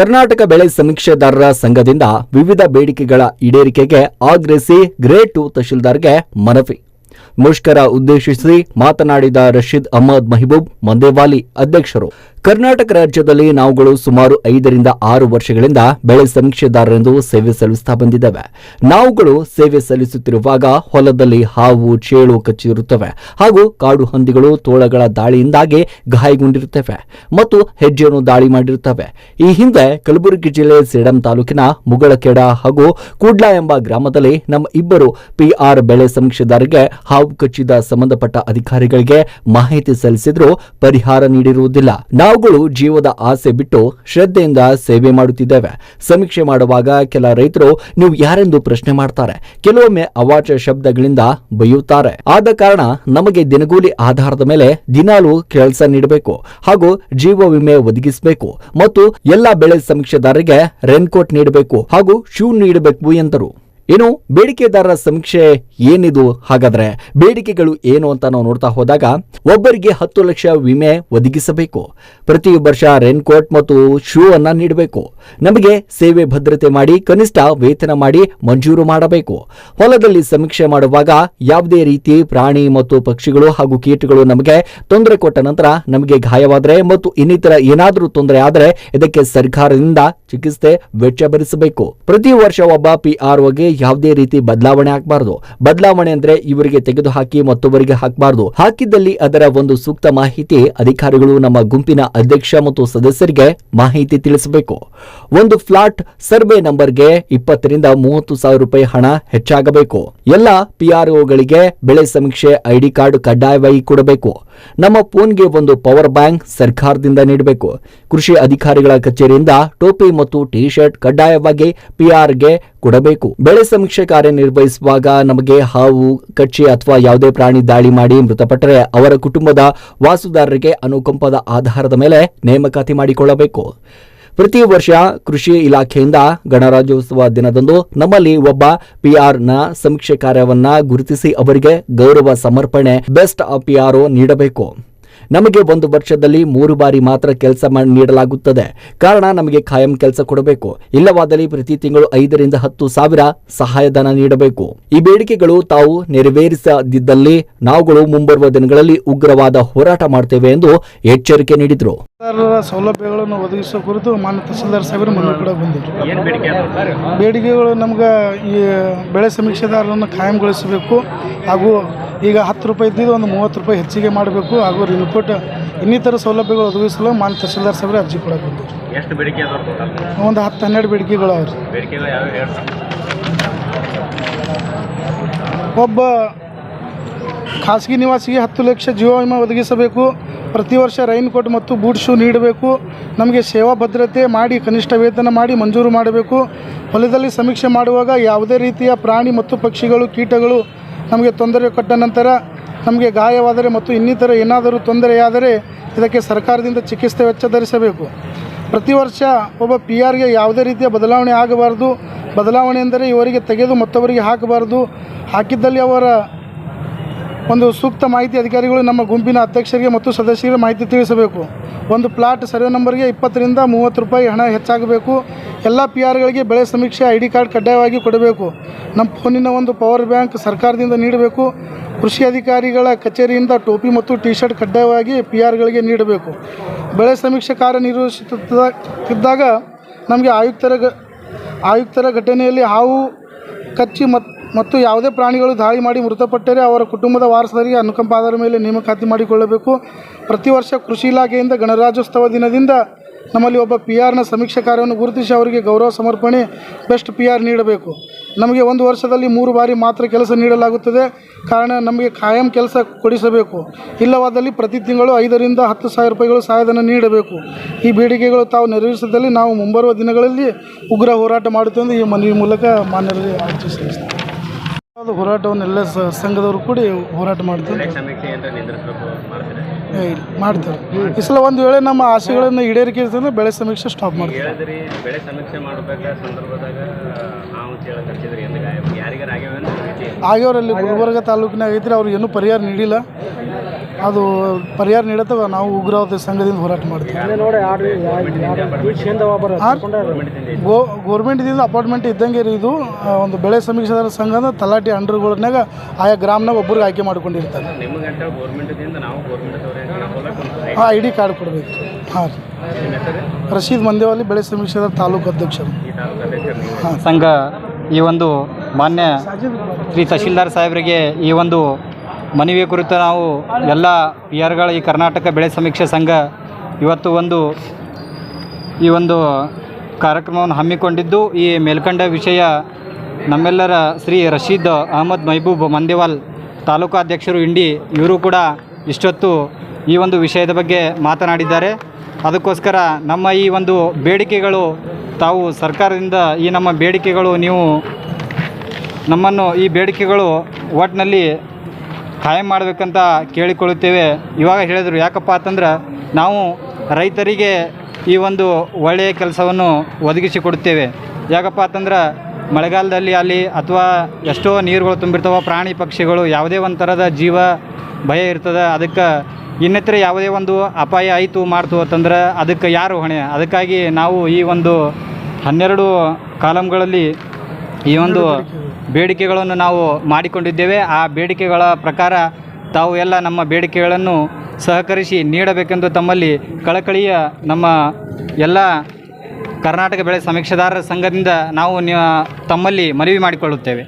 ಕರ್ನಾಟಕ ಬೆಳೆ ಸಮೀಕ್ಷೆದಾರರ ಸಂಘದಿಂದ ವಿವಿಧ ಬೇಡಿಕೆಗಳ ಈಡೇರಿಕೆಗೆ ಆಗ್ರಹಿಸಿ ಗ್ರೇಟ್ ಟು ತಹಶೀಲ್ದಾರ್ಗೆ ಮನವಿ. ಮುಷ್ಕರ ಉದ್ದೇಶಿಸಿ ಮಾತನಾಡಿದ ರಶೀದ್ ಅಹಮದ್ ಮಹಿಬೂಬ್ ಮಂದೇವಾಲಿ ಅಧ್ಯಕ್ಷರು. ಕರ್ನಾಟಕ ರಾಜ್ಯದಲ್ಲಿ ನಾವುಗಳು ಸುಮಾರು ಐದರಿಂದ ಆರು ವರ್ಷಗಳಿಂದ ಬೆಳೆ ಸಮೀಕ್ಷೆದಾರರೆಂದು ಸೇವೆ ಸಲ್ಲಿಸುತ್ತಾ ಬಂದಿದ್ದೇವೆ. ನಾವುಗಳು ಸೇವೆ ಸಲ್ಲಿಸುತ್ತಿರುವಾಗ ಹೊಲದಲ್ಲಿ ಹಾವು, ಚೇಳು ಕಚ್ಚಿರುತ್ತವೆ ಹಾಗೂ ಕಾಡು ಹಂದಿಗಳು ತೋಳಗಳ ದಾಳಿಯಿಂದಾಗಿ ಗಾಯಗೊಂಡಿರುತ್ತವೆ ಮತ್ತು ಹೆಜ್ಜೆಯನ್ನು ದಾಳಿ ಮಾಡಿರುತ್ತವೆ. ಈ ಹಿಂದೆ ಕಲಬುರಗಿ ಜಿಲ್ಲೆ ಸೇಡಂ ತಾಲೂಕಿನ ಮುಗಳಖೇಡ ಹಾಗೂ ಕೂಡ್ಲಾ ಎಂಬ ಗ್ರಾಮದಲ್ಲಿ ನಮ್ಮ ಇಬ್ಬರು ಪಿಆರ್ ಬೆಳೆ ಸಮೀಕ್ಷೆದಾರರಿಗೆ ಹಾವು ಕಚ್ಚಿದ ಸಂಬಂಧಪಟ್ಟ ಅಧಿಕಾರಿಗಳಿಗೆ ಮಾಹಿತಿ ಸಲ್ಲಿಸಿದ್ರೂ ಪರಿಹಾರ ನೀಡಿರುವುದಿಲ್ಲ. ನಾವುಗಳು ಜೀವದ ಆಸೆ ಬಿಟ್ಟು ಶ್ರದ್ಧೆಯಿಂದ ಸೇವೆ ಮಾಡುತ್ತಿದ್ದೇವೆ. ಸಮೀಕ್ಷೆ ಮಾಡುವಾಗ ಕೆಲ ರೈತರು, ನೀವು ಯಾರೆಂದು ಪ್ರಶ್ನೆ ಮಾಡ್ತಾರೆ? ಕೆಲವೊಮ್ಮೆ ಅವಾಚ ಶಬ್ದಗಳಿಂದ ಬೈಯುತ್ತಾರೆ. ಆದ ಕಾರಣ ನಮಗೆ ದಿನಗೂಲಿ ಆಧಾರದ ಮೇಲೆ ದಿನಾಲೂ ಕೆಲಸ ನೀಡಬೇಕು ಹಾಗೂ ಜೀವ ವಿಮೆ ಒದಗಿಸಬೇಕು ಮತ್ತು ಎಲ್ಲ ಬೆಳೆ ಸಮೀಕ್ಷೆದಾರರಿಗೆ ರೇನ್ಕೋಟ್ ನೀಡಬೇಕು ಹಾಗೂ ಶೂ ನೀಡಬೇಕು ಎಂದರು. ಇನ್ನು ಬೇಡಿಕೆದಾರರ ಸಮೀಕ್ಷೆ ಏನಿದು? ಹಾಗಾದ್ರೆ ಬೇಡಿಕೆಗಳು ಏನು ಅಂತ ನಾವು ನೋಡ್ತಾ ಹೋದಾಗ ಒಬ್ಬರಿಗೆ ಹತ್ತು ಲಕ್ಷ ವಿಮೆ ಒದಗಿಸಬೇಕು. ಪ್ರತಿ ವರ್ಷ ರೇನ್ಕೋಟ್ ಮತ್ತು ಶೂ ಅನ್ನ ನೀಡಬೇಕು. ನಮಗೆ ಸೇವೆ ಭದ್ರತೆ ಮಾಡಿ, ಕನಿಷ್ಠ ವೇತನ ಮಾಡಿ ಮಂಜೂರು ಮಾಡಬೇಕು. ಹೊಲದಲ್ಲಿ ಸಮೀಕ್ಷೆ ಮಾಡುವಾಗ ಯಾವುದೇ ರೀತಿ ಪ್ರಾಣಿ ಮತ್ತು ಪಕ್ಷಿಗಳು ಹಾಗೂ ಕೀಟಗಳು ನಮಗೆ ತೊಂದರೆ ಕೊಟ್ಟ ನಂತರ ನಮಗೆ ಗಾಯವಾದರೆ ಮತ್ತು ಇನ್ನಿತರ ಏನಾದರೂ ತೊಂದರೆ ಆದರೆ ಇದಕ್ಕೆ ಸರ್ಕಾರದಿಂದ ಚಿಕಿತ್ಸೆ ವೆಚ್ಚ ಭರಿಸಬೇಕು. ಪ್ರತಿ ವರ್ಷ ಒಬ್ಬ ಪಿಆರ್ಒಗೆ ಯಾವುದೇ ರೀತಿ ಬದಲಾವಣೆ ಆಗಬಾರದು. ಬದಲಾವಣೆ ಅಂದ್ರೆ ಇವರಿಗೆ ತೆಗೆದುಹಾಕಿ ಮತ್ತೊಬ್ಬರಿಗೆ ಹಾಕಬಾರದು. ಹಾಕಿದ್ದಲ್ಲಿ ಅದರ ಒಂದು ಸೂಕ್ತ ಮಾಹಿತಿ ಅಧಿಕಾರಿಗಳು ನಮ್ಮ ಗುಂಪಿನ ಅಧ್ಯಕ್ಷ ಮತ್ತು ಸದಸ್ಯರಿಗೆ ಮಾಹಿತಿ ತಿಳಿಸಬೇಕು. ಒಂದು ಫ್ಲಾಟ್ ಸರ್ವೆ ನಂಬರ್ಗೆ ಇಪ್ಪತ್ತರಿಂದ ಮೂವತ್ತು ಸಾವಿರ ರೂಪಾಯಿ ಹಣ ಹೆಚ್ಚಾಗಬೇಕು. ಎಲ್ಲ ಪಿಆರ್ಒಗಳಿಗೆ ಬೆಳೆ ಸಮೀಕ್ಷೆ ಐಡಿ ಕಾರ್ಡ್ ಕಡ್ಡಾಯವಾಗಿ ಕೊಡಬೇಕು. ನಮ್ಮ ಫೋನ್ಗೆ ಒಂದು ಪವರ್ ಬ್ಯಾಂಕ್ ಸರ್ಕಾರದಿಂದ ನೀಡಬೇಕು. ಕೃಷಿ ಅಧಿಕಾರಿಗಳ ಕಚೇರಿಯಿಂದ ಟೋಪಿ ಮತ್ತು ಟಿ ಶರ್ಟ್ ಕಡ್ಡಾಯವಾಗಿ ಪಿಆರ್ಗೆ ಕೊಡಬೇಕು. ಬೆಳೆ ಸಮೀಕ್ಷೆ ಕಾರ್ಯನಿರ್ವಹಿಸುವಾಗ ನಮಗೆ ಹಾವು, ಕಚ್ಚಿ ಅಥವಾ ಯಾವುದೇ ಪ್ರಾಣಿ ದಾಳಿ ಮಾಡಿ ಮೃತಪಟ್ಟರೆ ಅವರ ಕುಟುಂಬದ ವಾಸುದಾರರಿಗೆ ಅನುಕಂಪದ ಆಧಾರದ ಮೇಲೆ ನೇಮಕಾತಿ ಮಾಡಿಕೊಳ್ಳಬೇಕು. ಪ್ರತಿ ವರ್ಷ ಕೃಷಿ ಇಲಾಖೆಯಿಂದ ಗಣರಾಜ್ಯೋತ್ಸವ ದಿನದಂದು ನಮ್ಮಲ್ಲಿ ಒಬ್ಬ ಪಿಆರ್ನ ಸಮೀಕ್ಷೆ ಕಾರ್ಯವನ್ನ ಗುರುತಿಸಿ ಅವರಿಗೆ ಗೌರವ ಸಮರ್ಪಣೆ, ಬೆಸ್ಟ್ ಪಿಆರ್ಒ ನೀಡಬೇಕು. ನಮಗೆ ಒಂದು ವರ್ಷದಲ್ಲಿ ಮೂರು ಬಾರಿ ಮಾತ್ರ ಕೆಲಸ ನೀಡಲಾಗುತ್ತದೆ. ಕಾರಣ ನಮಗೆ ಖಾಯಂ ಕೆಲಸ ಕೊಡಬೇಕು. ಇಲ್ಲವಾದಲ್ಲಿ ಪ್ರತಿ ತಿಂಗಳು ಐದರಿಂದ ಹತ್ತು ಸಾವಿರ ಸಹಾಯಧನ ನೀಡಬೇಕು. ಈ ಬೇಡಿಕೆಗಳು ತಾವು ನೆರವೇರಿಸದಿದ್ದಲ್ಲಿ ನಾವುಗಳು ಮುಂಬರುವ ದಿನಗಳಲ್ಲಿ ಉಗ್ರವಾದ ಹೋರಾಟ ಮಾಡ್ತೇವೆ ಎಂದು ಎಚ್ಚರಿಕೆ ನೀಡಿದರು. ಸೌಲಭ್ಯಗಳನ್ನು ಒದಗಿಸುವ ಕುರಿತು ಮಾನ್ಯ ತಹಸೀಲ್ದಾರ್ ಸಾಹೇಬರು ಮನವಿ ಕೂಡ ಬಂದಿದ್ರು. ಬೇಡಿಕೆಗಳು ನಮ್ಗೆ ಈ ಬೆಳೆ ಸಮೀಕ್ಷೆದಾರರನ್ನು ಖಾಯಂಗೊಳಿಸಬೇಕು ಹಾಗೂ ಈಗ ಹತ್ತು ರೂಪಾಯಿ ಇದ್ದಿದ್ದು ಒಂದು ಮೂವತ್ತು ರೂಪಾಯಿ ಹೆಚ್ಚಿಗೆ ಮಾಡಬೇಕು ಹಾಗೂ ರಿನ್ಕೋಟ್ ಇನ್ನಿತರ ಸೌಲಭ್ಯಗಳು ಒದಗಿಸಲು ಮಾನ್ಯ ತಹಸೀಲ್ದಾರ್ ಸಾಹೇಬರು ಅರ್ಜಿ ಕೂಡ ಬಂದಿದ್ರು ಎಷ್ಟು ಬೇಡಿಕೆ ಒಂದು ಹತ್ತು ಹನ್ನೆರಡು ಬೇಡಿಕೆಗಳು ಅವ್ರಿ ಒಬ್ಬ ಖಾಸಗಿ ನಿವಾಸಿಗೆ ಹತ್ತು ಲಕ್ಷ ಜೀವ ವಿಮೆ ಒದಗಿಸಬೇಕು. ಪ್ರತಿ ವರ್ಷ ರೈನ್ ಕೋಟ್ ಮತ್ತು ಬೂಟ್ ಶೂ ನೀಡಬೇಕು. ನಮಗೆ ಸೇವಾ ಭದ್ರತೆ ಮಾಡಿ, ಕನಿಷ್ಠ ವೇತನ ಮಾಡಿ ಮಂಜೂರು ಮಾಡಬೇಕು. ಹೊಲದಲ್ಲಿ ಸಮೀಕ್ಷೆ ಮಾಡುವಾಗ ಯಾವುದೇ ರೀತಿಯ ಪ್ರಾಣಿ ಮತ್ತು ಪಕ್ಷಿಗಳು, ಕೀಟಗಳು ನಮಗೆ ತೊಂದರೆ ಕೊಟ್ಟ ನಂತರ, ನಮಗೆ ಗಾಯವಾದರೆ ಮತ್ತು ಇನ್ನಿತರ ಏನಾದರೂ ತೊಂದರೆಯಾದರೆ ಇದಕ್ಕೆ ಸರ್ಕಾರದಿಂದ ಚಿಕಿತ್ಸೆ ವೆಚ್ಚ ಧರಿಸಬೇಕು. ಪ್ರತಿ ವರ್ಷ ಒಬ್ಬ ಪಿ ಆರ್ಗೆ ಯಾವುದೇ ರೀತಿಯ ಬದಲಾವಣೆ ಆಗಬಾರ್ದು. ಬದಲಾವಣೆ ಎಂದರೆ ಇವರಿಗೆ ತೆಗೆದು ಮತ್ತೊಬ್ಬರಿಗೆ ಹಾಕಬಾರ್ದು. ಹಾಕಿದ್ದಲ್ಲಿ ಅವರ ಒಂದು ಸೂಕ್ತ ಮಾಹಿತಿ ಅಧಿಕಾರಿಗಳು ನಮ್ಮ ಗುಂಪಿನ ಅಧ್ಯಕ್ಷರಿಗೆ ಮತ್ತು ಸದಸ್ಯರಿಗೆ ಮಾಹಿತಿ ತಿಳಿಸಬೇಕು. ಒಂದು ಪ್ಲಾಟ್ ಸರ್ವೆ ನಂಬರ್ಗೆ ಇಪ್ಪತ್ತರಿಂದ ಮೂವತ್ತು ರೂಪಾಯಿ ಹಣ ಹೆಚ್ಚಾಗಬೇಕು. ಎಲ್ಲ ಪಿ ಆರ್ಗಳಿಗೆ ಬೆಳೆ ಸಮೀಕ್ಷೆ ಐ ಡಿ ಕಾರ್ಡ್ ಕಡ್ಡಾಯವಾಗಿ ಕೊಡಬೇಕು. ನಮ್ಮ ಫೋನಿನ ಒಂದು ಪವರ್ ಬ್ಯಾಂಕ್ ಸರ್ಕಾರದಿಂದ ನೀಡಬೇಕು. ಕೃಷಿ ಅಧಿಕಾರಿಗಳ ಕಚೇರಿಯಿಂದ ಟೋಪಿ ಮತ್ತು ಟಿ ಶರ್ಟ್ ಕಡ್ಡಾಯವಾಗಿ ಪಿ ಆರ್ಗಳಿಗೆ ನೀಡಬೇಕು. ಬೆಳೆ ಸಮೀಕ್ಷೆ ಕಾರ್ಯನಿರ್ವಹಿಸುತ್ತಿದ್ದಾಗ ನಮಗೆ ಆಯುಕ್ತರ ಆಯುಕ್ತರ ಘಟನೆಯಲ್ಲಿ ಹಾವು, ಕಚ್ಚಿ ಮತ್ ಮತ್ತು ಯಾವುದೇ ಪ್ರಾಣಿಗಳು ದಾಳಿ ಮಾಡಿ ಮೃತಪಟ್ಟರೆ ಅವರ ಕುಟುಂಬದ ವಾರಸರಿಗೆ ಅನುಕಂಪ ಆಧಾರದ ಮೇಲೆ ನೇಮಕಾತಿ ಮಾಡಿಕೊಳ್ಳಬೇಕು. ಪ್ರತಿ ವರ್ಷ ಕೃಷಿ ಇಲಾಖೆಯಿಂದ ಗಣರಾಜ್ಯೋತ್ಸವ ದಿನದಿಂದ ನಮ್ಮಲ್ಲಿ ಒಬ್ಬ ಪಿ ಆರ್ನ ಸಮೀಕ್ಷೆ ಕಾರ್ಯವನ್ನು ಗುರುತಿಸಿ ಅವರಿಗೆ ಗೌರವ ಸಮರ್ಪಣೆ, ಬೆಸ್ಟ್ ಪಿ ಆರ್ ನೀಡಬೇಕು. ನಮಗೆ ಒಂದು ವರ್ಷದಲ್ಲಿ ಮೂರು ಬಾರಿ ಮಾತ್ರ ಕೆಲಸ ನೀಡಲಾಗುತ್ತದೆ. ಕಾರಣ ನಮಗೆ ಖಾಯಂ ಕೆಲಸ ಕೊಡಿಸಬೇಕು. ಇಲ್ಲವಾದಲ್ಲಿ ಪ್ರತಿ ತಿಂಗಳು ಐದರಿಂದ ಹತ್ತು ಸಾವಿರ ರೂಪಾಯಿಗಳು ಸಹಾಯಧನ ನೀಡಬೇಕು. ಈ ಬೇಡಿಕೆಗಳು ತಾವು ನೆರವೇರಿಸಿದಲ್ಲಿ ನಾವು ಮುಂಬರುವ ದಿನಗಳಲ್ಲಿ ಉಗ್ರ ಹೋರಾಟ ಮಾಡುತ್ತೇವೆ ಎಂದು ಈ ಮನವಿ ಮೂಲಕ ಮಾನ್ಯರಲ್ಲಿ ಅದು ಹೋರಾಟವನ್ನು ಎಲ್ಲ ಸಂಘದವರು ಕೂಡಿ ಹೋರಾಟ ಮಾಡ್ತಾರೆ. ಮಾಡ್ತಾರೆ? ಈ ಸಲ ಒಂದು ವೇಳೆ ನಮ್ಮ ಆಸೆಗಳನ್ನು ಈಡೇರಿಕೆ ಇರ್ತಂದ್ರೆ ಬೆಳೆ ಸಮೀಕ್ಷೆ ಸ್ಟಾಪ್ ಮಾಡ್ತಾರೆ. ಬೆಳೆ ಸಮೀಕ್ಷೆ ಮಾಡಬೇಕಾದ ಸಂದರ್ಭದಾಗ ಆಗ್ಯವರಲ್ಲಿ ಗುಲ್ಬರ್ಗ ತಾಲೂಕಿನಾಗ ಐತ್ರಿ ಅವ್ರಿಗೆ ಏನೂ ಪರಿಹಾರ ನೀಡಿಲ್ಲ. ಅದು ಪರಿಹಾರ ನೀಡುತ್ತೆ ನಾವು ಉಗ್ರವಾದ ಸಂಘದಿಂದ ಹೋರಾಟ ಮಾಡ್ತೀವಿ. ಗೋ ಗೋರ್ಮೆಂಟ್ದಿಂದ ಅಪಾರ್ಟ್ಮೆಂಟ್ ಇದ್ದಂಗೆ ರೀ ಇದು. ಒಂದು ಬೆಳೆ ಸಮೀಕ್ಷೆದಾರ ಸಂಘದ ತಲಾಟಿ ಅಂಡರ್ಗಳನ್ಯಾಗ ಆಯಾ ಗ್ರಾಮನಾಗ ಒಬ್ಬರಿಗೆ ಆಯ್ಕೆ ಮಾಡ್ಕೊಂಡಿರ್ತಾರೆ. ಹಾಂ ಐ ಡಿ ಕಾರ್ಡ್ ಕೊಡಬೇಕು. ಹಾಂ ರಶೀದ್ ಮಂದೇವಲ್ಲಿ ಬೆಳೆ ಸಮೀಕ್ಷೆದಾರ ತಾಲೂಕು ಅಧ್ಯಕ್ಷರು. ಸಂಘ ಈ ಒಂದು ಮಾನ್ಯ ಶ್ರೀ ತಹಶೀಲ್ದಾರ್ ಸಾಹೇಬರಿಗೆ ಈ ಒಂದು ಮನವಿಯ ಕುರಿತು ನಾವು ಎಲ್ಲ ಪಿ ಆರ್ಗಳ ಈ ಕರ್ನಾಟಕ ಬೆಳೆ ಸಮೀಕ್ಷೆ ಸಂಘ ಇವತ್ತು ಒಂದು ಈ ಒಂದು ಕಾರ್ಯಕ್ರಮವನ್ನು ಹಮ್ಮಿಕೊಂಡಿದ್ದು, ಈ ಮೇಲ್ಕಂಡ ವಿಷಯ ನಮ್ಮೆಲ್ಲರ ಶ್ರೀ ರಶೀದ್ ಅಹಮದ್ ಮೈಬೂಬ್ ಮಂದೇವಾಲ್ ತಾಲೂಕು ಅಧ್ಯಕ್ಷರು ಇಂಡಿ ಇವರು ಕೂಡ ಇಷ್ಟೊತ್ತು ಈ ಒಂದು ವಿಷಯದ ಬಗ್ಗೆ ಮಾತನಾಡಿದ್ದಾರೆ. ಅದಕ್ಕೋಸ್ಕರ ನಮ್ಮ ಈ ಒಂದು ಬೇಡಿಕೆಗಳು, ತಾವು ಸರ್ಕಾರದಿಂದ ಈ ನಮ್ಮ ಬೇಡಿಕೆಗಳು, ನೀವು ನಮ್ಮನ್ನು ಈ ಬೇಡಿಕೆಗಳು ಒಟ್ಟಿನಲ್ಲಿ ಕಾಯಂ ಮಾಡಬೇಕಂತ ಕೇಳಿಕೊಳ್ಳುತ್ತೇವೆ. ಇವಾಗ ಹೇಳಿದರು, ಯಾಕಪ್ಪ ಅಂತಂದ್ರೆ ನಾವು ರೈತರಿಗೆ ಈ ಒಂದು ಒಳ್ಳೆಯ ಕೆಲಸವನ್ನು ಒದಗಿಸಿಕೊಡುತ್ತೇವೆ ಯಾಕಪ್ಪ ಅಂತಂದ್ರೆ ಮಳೆಗಾಲದಲ್ಲಿ ಅಲ್ಲಿ ಅಥವಾ ಎಷ್ಟೋ ನೀರುಗಳು ತುಂಬಿರ್ತಾವೆ, ಪ್ರಾಣಿ ಪಕ್ಷಿಗಳು ಯಾವುದೇ ಒಂದು ಥರದ ಜೀವ ಭಯ ಇರ್ತದೆ. ಅದಕ್ಕೆ ಇನ್ನಿತರ ಯಾವುದೇ ಒಂದು ಅಪಾಯ ಆಯಿತು, ಮಾಡ್ತು ಅಂತಂದ್ರೆ ಅದಕ್ಕೆ ಯಾರು ಹೊಣೆ? ಅದಕ್ಕಾಗಿ ನಾವು ಈ ಒಂದು ಹನ್ನೆರಡು ಕಾಲಮ್ಗಳಲ್ಲಿ ಈ ಒಂದು ಬೇಡಿಕೆಗಳನ್ನು ನಾವು ಮಾಡಿಕೊಂಡಿದ್ದೇವೆ. ಆ ಬೇಡಿಕೆಗಳ ಪ್ರಕಾರ ತಾವು ಎಲ್ಲ ನಮ್ಮ ಬೇಡಿಕೆಗಳನ್ನು ಸಹಕರಿಸಿ ನೀಡಬೇಕೆಂದು ತಮ್ಮಲ್ಲಿ ಕಳಕಳಿಯ ನಮ್ಮ ಎಲ್ಲ ಕರ್ನಾಟಕ ಬೆಳೆ ಸಮೀಕ್ಷೆದಾರರ ಸಂಘದಿಂದ ನಾವು ತಮ್ಮಲ್ಲಿ ಮನವಿ ಮಾಡಿಕೊಳ್ಳುತ್ತೇವೆ.